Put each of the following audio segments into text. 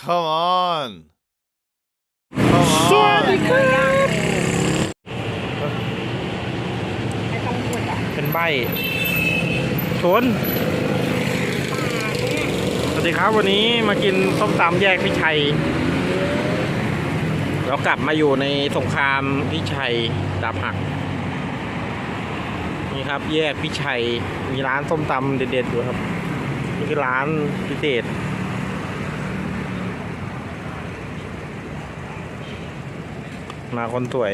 Come on. Come สวัส on. ดีครับไม่ต้องพูดอะเป็นใบชนสวัสดีครับวันนี้มากินส้มตำแยกพิชัยเรากลับมาอยู่ในสงครามพิชัยดาบหัก นี่ครับ แยกพิชัยมีร้านส้มตำเด็ดๆอยู่ครับนี่คือร้านพิเศษ มาคนสวย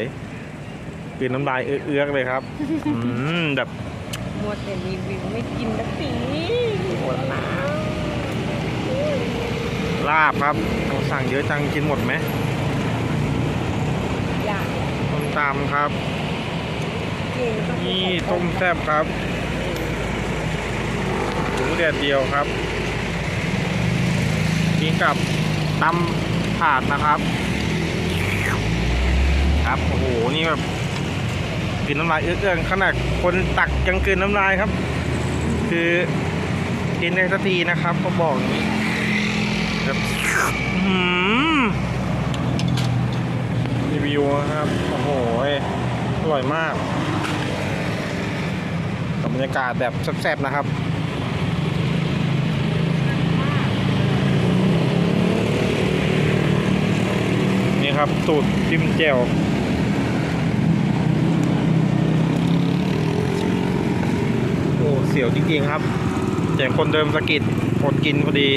กินน้ำลายเอื้อกๆเลยครับ อืมแบบมัวแต่รีวิวไม่กินสักทีหมดแล้วลาบครับเราสั่งเยอะจังกินหมดไหมอยากต้มตำครับ กินต้องนี่ต้มแซ่บครับหมูแดดเดียวครับกินกับตำถาดนะครับ ครับโอ้โหนี่แบบกินน้ำลายเอื้อกขนาดคนตักยังกินน้ำลายครับ คือกินได้สักทีนะครับก็บอกอย่างนี้แบบอื้อหือรีวิวครับโอ้โหอร่อยมากกับบรรยากาศแบบแซ่บๆนะครับนี่ครับสูตรจิ้มแจ่วโอ้ เสียวจริงๆครับแต่คนเดิมสะกิดอดกินพอดี